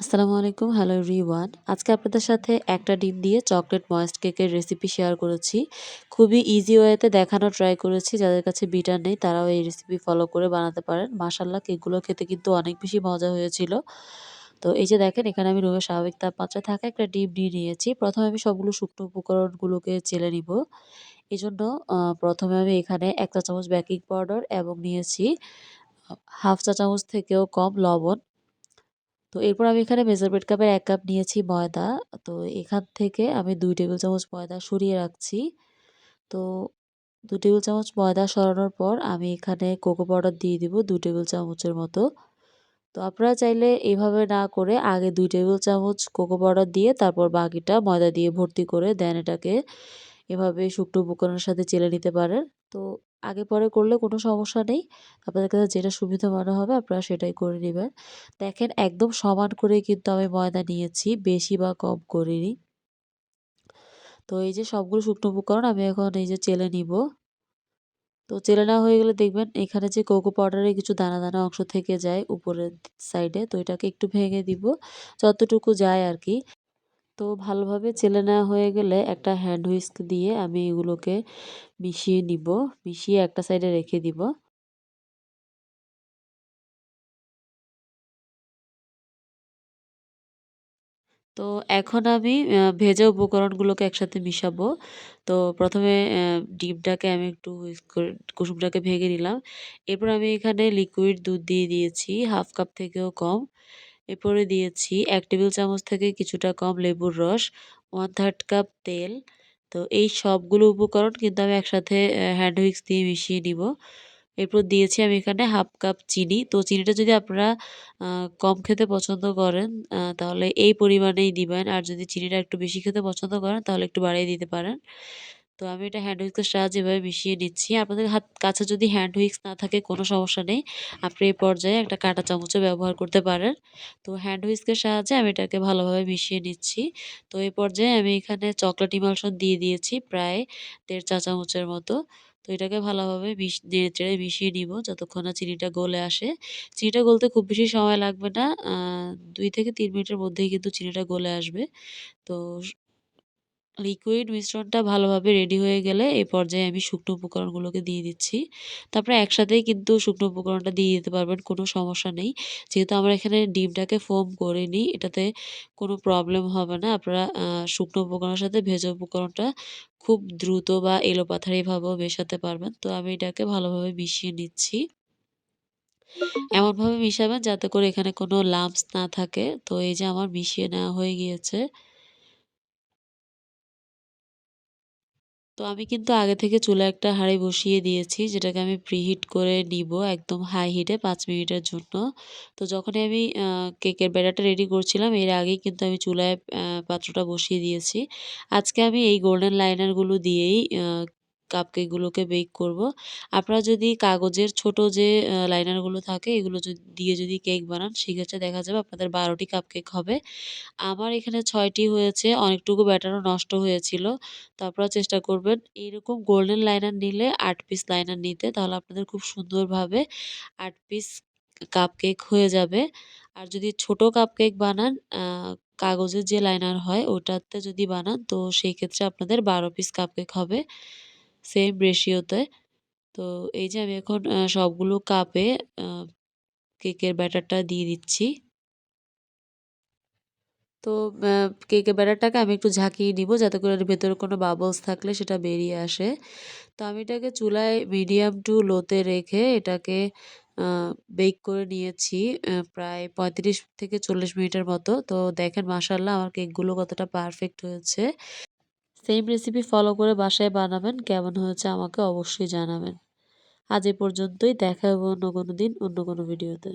আসসালামু আলাইকুম, hello everyone. আজকে আপনাদের সাথে একটা ডিম দিয়ে চকলেট ময়েস্ট কেকের রেসিপি শেয়ার করেছি। খুবই ইজি ওয়েতে দেখানো ট্রাই করেছি। যাদের কাছে বিটার নেই, তারাও এই রেসিপি ফলো করে বানাতে পারেন। মাসাল্লাহ কেকগুলো খেতে কিন্তু অনেক বেশি মজা হয়েছিল। তো এই যে দেখেন, এখানে আমি রুমের স্বাভাবিক তাপমাত্রায় থাকা একটা ডিম নিয়ে নিয়েছি। প্রথমে আমি সবগুলো শুকনো উপকরণগুলোকে চেলে নিব। এই জন্য প্রথমে আমি এখানে এক চা চামচ বেকিং পাউডার এবং নিয়েছি হাফ চা চামচ থেকেও কম লবণ। তো এরপর আমি এখানে মেজারমেন্ট কাপের এক কাপ নিয়েছি ময়দা। তো এখান থেকে আমি দুই টেবিল চামচ ময়দা সরিয়ে রাখছি। তো দু টেবিল চামচ ময়দা সরানোর পর আমি এখানে কোকো পাউডার দিয়ে দিব দু টেবিল চামচের মতো। তো আপনারা চাইলে এভাবে না করে আগে দুই টেবিল চামচ কোকো পাউডার দিয়ে তারপর বাকিটা ময়দা দিয়ে ভর্তি করে দেন এটাকে। এভাবে শুকনো উপকরণের সাথে চেলে নিতে পারেন। তো আগে পরে করলে কোনো সমস্যা নেই। আপনাদের কাছে যেটা সুবিধা মনে হবে আপনারা সেটাই করে নেবেন। দেখেন একদম সমান করে কিন্তু আমি ময়দা নিয়েছি, বেশি বা কম করিনি। তো এই যে সবগুলো শুকনো উপকরণ আমি এখন এই যে চেলে নিব। তো চেলে নেওয়া হয়ে গেলে দেখবেন এখানে যে কোকো পাউডারের কিছু দানা দানা অংশ থেকে যায় উপরের সাইডে তো এটাকে একটু ভেঙে দিব, যতটুকু যায় আর কি। তো ভালোভাবে চেলে নেওয়া হয়ে গেলে একটা হ্যান্ড হুইস্ক দিয়ে আমি এগুলোকে মিশিয়ে নিব, মিশিয়ে একটা সাইডে রেখে দিব। তো এখন আমি ভেজা উপকরণগুলোকে একসাথে মিশাবো। তো প্রথমে ডিমটাকে আমি একটু কুসুমটাকে ভেঙে নিলাম। এরপর আমি এখানে লিকুইড দুধ দিয়ে দিয়েছি হাফ কাপ থেকেও কম। এরপরে দিয়েছি এক টেবিল চামচ থেকে কিছুটা কম লেবুর রস ওয়ান থার্ড কাপ তেল। তো এই সবগুলো উপকরণ কিন্তু আমি একসাথে হ্যান্ড উইক্স দিয়ে মিশিয়ে নিব। এরপর দিয়েছি আমি এখানে হাফ কাপ চিনি। তো চিনিটা যদি আপনারা কম খেতে পছন্দ করেন তাহলে এই পরিমাণেই দিবেন। আর যদি চিনিটা একটু বেশি খেতে পছন্দ করেন, তাহলে একটু বাড়িয়ে দিতে পারেন। তো আমি এটা হ্যান্ড উইক্সের সাহায্যে এভাবে মিশিয়ে নিচ্ছি। আপনাদের হাত কাছে যদি হ্যান্ড উইক্স না থাকে, কোনো সমস্যা নেই। আপনি এই পর্যায়ে একটা কাঁটা চামচও ব্যবহার করতে পারেন। তো হ্যান্ড উইক্সের সাহায্যে আমি এটাকে ভালোভাবে মিশিয়ে নিচ্ছি। তো এই পর্যায়ে আমি এখানে চকলেট ইমালশন দিয়ে দিয়েছি, প্রায় দেড় চা চামচের মতো। তো এটাকে ভালোভাবে নেড়ে চেড়ে মিশিয়ে নিব যতক্ষণ না চিনিটা গলে আসে। চিনিটা গলতে খুব বেশি সময় লাগবে না। দুই থেকে তিন মিনিটের মধ্যেই কিন্তু চিনিটা গলে আসবে। তো লিকুইড মিশ্রণটা ভালোভাবে রেডি হয়ে গেলে এই পর্যায়ে আমি শুকনো উপকরণগুলোকে দিয়ে দিচ্ছি। তারপরে একসাথেই কিন্তু শুকনো উপকরণটা দিয়ে দিতে পারবেন, কোনো সমস্যা নেই। যেহেতু আমরা এখানে ডিমটাকে ফোম করে নিই এটাতে কোনো প্রবলেম হবে না। আপনারা শুকনো উপকরণের সাথে ভেজা উপকরণটা খুব দ্রুত বা এলোপাথারিভাবেও মেশাতে পারবেন। তো আমি এটাকে ভালোভাবে মিশিয়ে নিচ্ছি। এমনভাবে মিশাবেন যাতে করে এখানে কোনো লাম্পস না থাকে। তো এই যে আমার মিশিয়ে নেওয়া হয়ে গিয়েছে। তো আমি কিন্তু আগে থেকে চুলা একটা হাঁড়ি বসিয়ে দিয়েছি, যেটাকে আমি প্রিহিট করে নিব একদম হাই হিটে পাঁচ মিনিটের জন্য। তো যখনই আমি কেকের ব্যাটারটা রেডি করছিলাম, এর আগেই কিন্তু আমি চুলায় পাত্রটা বসিয়ে দিয়েছি। আজকে আমি এই গোল্ডেন লাইনারগুলো দিয়েই কাপকেকগুলোকে বেক করব। আপনারা যদি কাগজের ছোট যে লাইনারগুলো থাকে, এগুলো যদি, দিয়ে যদি কেক বানান সেক্ষেত্রে দেখা যাবে আপনাদের বারোটি কাপকেক হবে। আমার এখানে ছয়টি হয়েছে, অনেকটুকু ব্যাটারও নষ্ট হয়েছিল। তো আপনারা চেষ্টা করবেন এইরকম গোল্ডেন লাইনার নিলে, আট পিস লাইনার নিতে, তাহলে আপনাদের খুব সুন্দরভাবে আট পিস কাপকেক হয়ে যাবে। আর যদি ছোট কাপকেক বানান কাগজের যে লাইনার হয়, ওটাতে যদি বানান, তো সেই ক্ষেত্রে আপনাদের বারো পিস কাপকেক হবে। সেম রেশিওতে তো। এই যে আমি এখন সবগুলো কাপে কেকের ব্যাটারটা দিয়ে দিচ্ছি। তো কেকের ব্যাটারটাকে আমি একটু ঝাঁকিয়ে নিব যাতে করে ভেতরে কোনো বাবলস থাকলে সেটা বেরিয়ে আসে। তো আমি এটাকে চুলায় মিডিয়াম টু লোতে রেখে এটাকে বেক করে নিয়েছি প্রায় পঁয়ত্রিশ থেকে চল্লিশ মিনিটের মতো। তো দেখেন মাসাল্লাহ আমার কেকগুলো কতটা পারফেক্ট হয়েছে। সেম রেসিপি ফলো করে বাসায় বানাবেন, কেমন হয়েছে আমাকে অবশ্যই জানাবেন। আজ এ পর্যন্তই, দেখা হবে অন্য কোনো দিন, অন্য কোনো ভিডিওতে